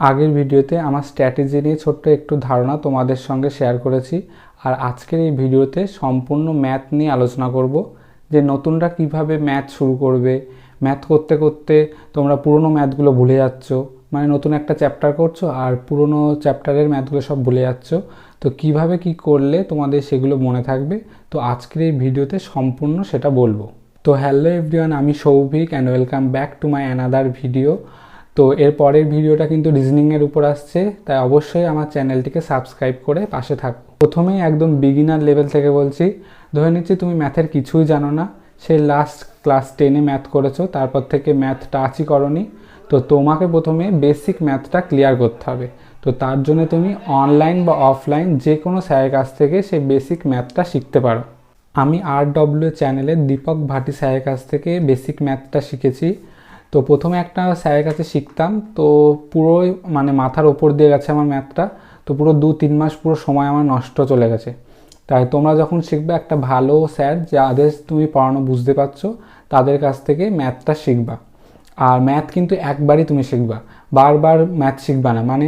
আগের ভিডিওতে আমার স্ট্র্যাটেজি নিয়ে ছোট্ট একটু ধারণা তোমাদের সঙ্গে শেয়ার করেছি। আর আজকের এই ভিডিওতে সম্পূর্ণ ম্যাথ নিয়ে আলোচনা করব, যে নতুনরা কীভাবে ম্যাথ শুরু করবে। ম্যাথ করতে করতে তোমরা পুরনো ম্যাথগুলো ভুলে যাচ্ছ মানে নতুন একটা চ্যাপ্টার করছ আর পুরনো চ্যাপ্টারের ম্যাথগুলো সব ভুলে যাচ্ছ। তো কীভাবে কি করলে তোমাদের সেগুলো মনে থাকবে? তো আজকের এই ভিডিওতে সম্পূর্ণ সেটা বলব। তো হ্যালো এভরিওয়ান, আমি Souvik and welcome back to my another video তো এর পরের ভিডিওটা কিন্তু রিজনিংয়ের উপর আসছে, তাই অবশ্যই আমার চ্যানেলটিকে সাবস্ক্রাইব করে পাশে থাকো। প্রথমেই একদম বিগিনার লেভেল থেকে বলছি, ধরে নিচ্ছি তুমি ম্যাথের কিছুই জানো না, সেই লাস্ট ক্লাস টেনে ম্যাথ করেছ, তারপর থেকে ম্যাথ টাচই করনি, তো তোমাকে প্রথমে বেসিক ম্যাথটা ক্লিয়ার করতে হবে। তো তার জন্য তুমি অনলাইন বা অফলাইন যে কোনো স্যারের কাছ থেকে সেই বেসিক ম্যাথটা শিখতে পারো। আমি আর ডব্লিউ চ্যানেলে দীপক ভাটি স্যারের কাছ থেকে বেসিক ম্যাথটা শিখেছি তো প্রথমে একটা স্যারের কাছে শিখতাম, তো পুরো মানে মাথার ওপর দিয়ে গেছে আমার ম্যাথটা, তো পুরো দু তিন মাস পুরো সময় আমার নষ্ট চলে গেছে। তাই তোমরা যখন শিখবে একটা ভালো স্যার যাদের তুমি পড়ানো বুঝতে পারছ, তাদের কাছ থেকে ম্যাথটা শিখবা। আর ম্যাথ কিন্তু একবারই তুমি শিখবা। বারবার ম্যাথ শিখবা না। মানে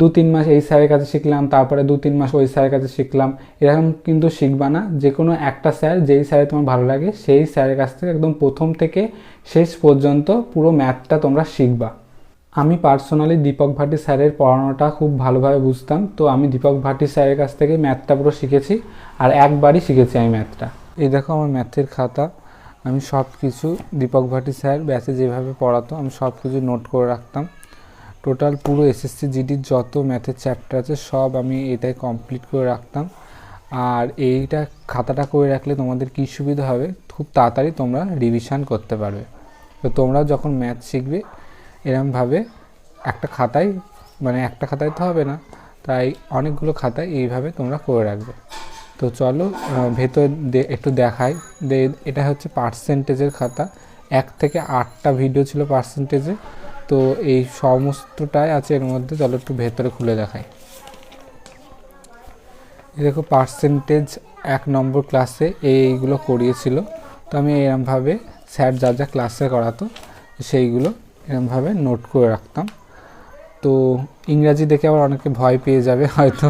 দু তিন মাস এই স্যারের কাছে শিখলাম, তারপরে দু তিন মাস ওই স্যারের কাছে শিখলাম। এরকম কিন্তু শিখবা না। যে কোনো একটা স্যার, যেই স্যারে তোমার ভালো লাগে, সেই স্যারের কাছ থেকে একদম প্রথম থেকে শেষ পর্যন্ত পুরো ম্যাথটা তোমরা শিখবা। আমি পার্সোনালি দীপক ভাটি স্যারের পড়ানোটা খুব ভালোভাবে বুঝতাম। তো আমি দীপক ভাটি স্যারের কাছ থেকে ম্যাথটা পুরো শিখেছি আর একবারই শিখেছি আমি ম্যাথটা। এই দেখো আমার ম্যাথের খাতা। আমি সব কিছু দীপক ভাটি স্যার ব্যাচে যেভাবে পড়াতো, আমি সব কিছু নোট করে রাখতাম। টোটাল পুরো এসএসসি জিডির যত ম্যাথের চ্যাপ্টার আছে, সব আমি এটাই কমপ্লিট করে রাখতাম। আর এইটা খাতাটা করে রাখলে তোমাদের কী সুবিধা হবে? খুব তাড়াতাড়ি তোমরা রিভিশন করতে পারবে। তো তোমরা যখন ম্যাথ শিখবে, এরমভাবে একটা খাতায় মানে একটা খাতায় তো হবে না, তাই অনেকগুলো খাতায় এইভাবে তোমরা করে রাখবে। তো চলো ভেতর একটু দেখাই। এটা হচ্ছে পার্সেন্টেজের খাতা। এক থেকে আটটা ভিডিও ছিল পার্সেন্টেজে তো এই সমস্তটাই আছে এর মধ্যে, চলো একটু ভেতরে খুলে এই দেখো পার্সেন্টেজ এক নম্বর ক্লাসে এইগুলো করিয়েছিল। তো আমি এরমভাবে স্যার যা যা ক্লাসে করাতো, সেইগুলো এরমভাবে নোট করে রাখতাম। তো ইংরাজি দেখে আবার অনেকে ভয় পেয়ে যাবে হয়তো।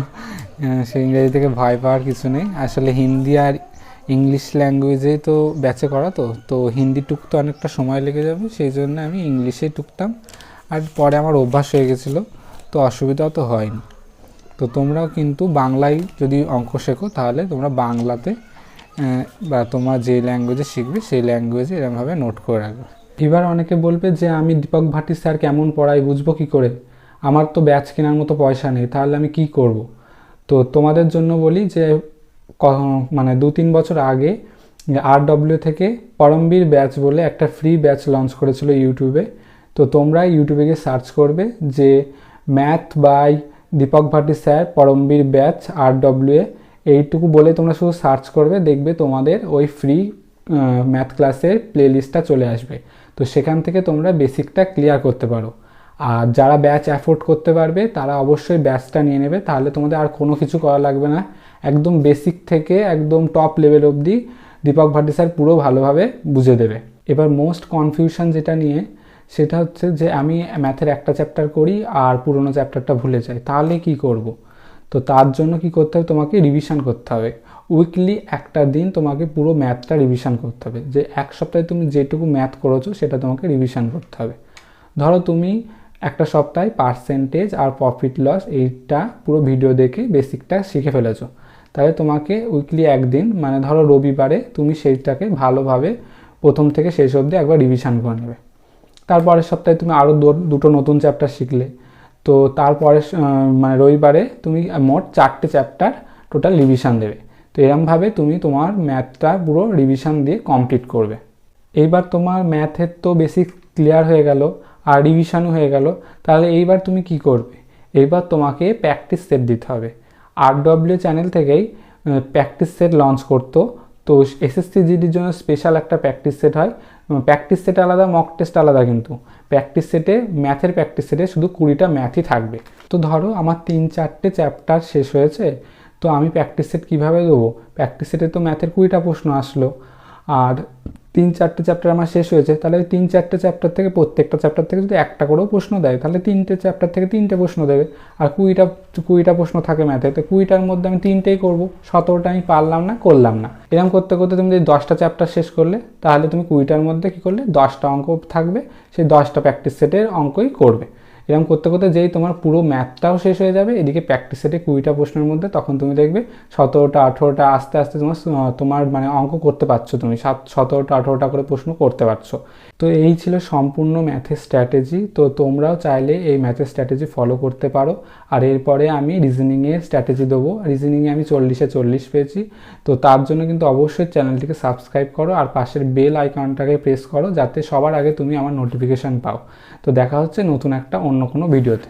সেই ইংরাজি থেকে ভয় পাওয়ার কিছু নেই। আসলে হিন্দি আর ইংলিশ ল্যাঙ্গুয়েজেই তো ব্যাচে করা তো তো হিন্দি টুকতে অনেকটা সময় লেগে যাবে, সেই জন্য আমি ইংলিশেই টুকতাম। আর পরে আমার অভ্যাস হয়ে গেছিল, তো অসুবিধা তো হয়নি। তো তোমরাও কিন্তু বাংলায় যদি অঙ্ক শেখো, তাহলে তোমরা বাংলাতে বা তোমরা যে ল্যাঙ্গুয়েজে শিখবে, সেই ল্যাঙ্গুয়েজে এরমভাবে নোট করে রাখবে। এবার অনেকে বলবে যে, আমি দীপক ভাটি স্যার কেমন পড়াই বুঝব কি করে? আমার তো ব্যাচ কেনার মতো পয়সা নেই, তাহলে আমি কি করব? তো তোমাদের জন্য বলি যে মানে দু তিন বছর আগে আর ডব্লিউ থেকে পরমবীর ব্যাচ বলে একটা ফ্রি ব্যাচ লঞ্চ করেছিল ইউটিউবে তো তোমরা ইউটিউবে গিয়ে সার্চ করবে যে math by Deepak Bhati sir Paramveer batch R W A. এইটুকু বলে তোমরা শুধু সার্চ করবে, দেখবে তোমাদের ওই ফ্রি ম্যাথ ক্লাসের প্লেলিস্টটা চলে আসবে। তো সেখান থেকে তোমরা বেসিকটা ক্লিয়ার করতে পারো। আর যারা ব্যাচ অ্যাফোর্ড করতে পারবে, তারা অবশ্যই ব্যাচটা নিয়ে নেবে। তাহলে তোমাদের আর কোনো কিছু করা লাগবে না। একদম বেসিক থেকে একদম টপ লেভেল অবধি দীপক ভাটি স্যার পুরো ভালোভাবে বুঝে দেবে। এবার মোস্ট কনফিউশন যেটা নিয়ে, সেটা হচ্ছে যে আমি ম্যাথের একটা চ্যাপ্টার করি আর পুরোনো চ্যাপ্টারটা ভুলে যাই। তাহলে কি করব? তো তার জন্য কি করতে হবে? তোমাকে রিভিশন করতে হবে। উইকলি একটা দিন তোমাকে পুরো ম্যাথটা রিভিশন করতে হবে। যে এক সপ্তাহে তুমি যেটুকু ম্যাথ করেছ, সেটা তোমাকে রিভিশন করতে হবে। ধরো তুমি একটা সপ্তাহে পার্সেন্টেজ আর প্রফিট লস এইটা পুরো ভিডিও দেখে বেসিকটা শিখে ফেলেছো। তাহলে তোমাকে উইকলি একদিন মানে ধরো রবিবারে তুমি সেইটাকে ভালোভাবে প্রথম থেকে শেষ অবধি একবার রিভিশন করে নেবে। তারপরের সপ্তাহে তুমি আরও দুটো নতুন চ্যাপ্টার শিখলে। তো তারপরে মানে রবিবারে তুমি মোট চারটে চ্যাপ্টার টোটাল রিভিশন দেবে। তো এরমভাবে তুমি তোমার ম্যাথটা পুরো রিভিশন দিয়ে কমপ্লিট করবে। এইবার তোমার ম্যাথের তো বেসিক ক্লিয়ার হয়ে গেল। আর রিভিশনও হয়ে গেল। তাহলে এইবার তুমি কি করবে? এইবার তোমাকে প্র্যাকটিস সেট দিতে হবে। আর ডব্লিউ চ্যানেল থেকেই প্র্যাকটিস সেট লঞ্চ করতো। তো এসএসসি জিডির জন্য স্পেশাল একটা প্র্যাকটিস সেট হয়। প্র্যাকটিস সেট আলাদা মক টেস্ট আলাদা কিন্তু। প্র্যাকটিস সেটে ম্যাথের প্র্যাকটিস সেটে শুধু কুড়িটা ম্যাথই থাকবে। তো ধরো আমার তিন চারটে চ্যাপ্টার শেষ হয়েছে, তো আমি প্র্যাকটিস সেট কীভাবে দেবো? প্র্যাকটিস সেটে তো ম্যাথের কুড়িটা প্রশ্ন আসলো। আর তিন চারটে চ্যাপ্টার আমার শেষ হয়েছে, তাহলে ওই তিন চারটে চ্যাপ্টার থেকে প্রত্যেকটা চ্যাপ্টার থেকে যদি একটা করেও প্রশ্ন দেয়, তাহলে তিনটে চ্যাপ্টার থেকে তিনটে প্রশ্ন দেবে। আর কুড়িটা কুড়িটা প্রশ্ন থাকে ম্যাথে তো কুড়িটার মধ্যে আমি তিনটেই করব। সতেরোটা আমি পারলাম না, করলাম না। এরকম করতে করতে তুমি যদি দশটা চ্যাপ্টার শেষ করলে, তাহলে তুমি কুড়িটার মধ্যে কী করলে? দশটা অঙ্ক থাকবে, সেই দশটা প্র্যাকটিস সেটের অঙ্কই করবে। এরকম করতে করতে যেই তোমার পুরো ম্যাথটাও শেষ হয়ে যাবে, এদিকে প্র্যাকটিস সেটে কুড়িটা প্রশ্নের মধ্যে তখন তুমি দেখবে সতেরোটা, আঠেরোটা আস্তে আস্তে তোমার তোমার মানে অঙ্ক করতে পারছ তুমি, সাত সতেরোটা, আঠেরোটা করে প্রশ্ন করতে পারছ। তো এই ছিল সম্পূর্ণ ম্যাথের স্ট্র্যাটেজি তো তোমরাও চাইলে এই ম্যাথের স্ট্র্যাটেজি ফলো করতে পারো। আর এরপরে আমি রিজনিংয়ের স্ট্র্যাটেজি দেবো। রিজনিংয়ে আমি চল্লিশে চল্লিশ পেয়েছি, তো তার জন্য কিন্তু অবশ্যই চ্যানেলটিকে সাবস্ক্রাইব করো আর পাশের বেল আইকনটাকে প্রেস করো, যাতে সবার আগে তুমি আমার নোটিফিকেশান পাও। তো দেখা হচ্ছে নতুন একটা অন্য কোনো ভিডিওতে।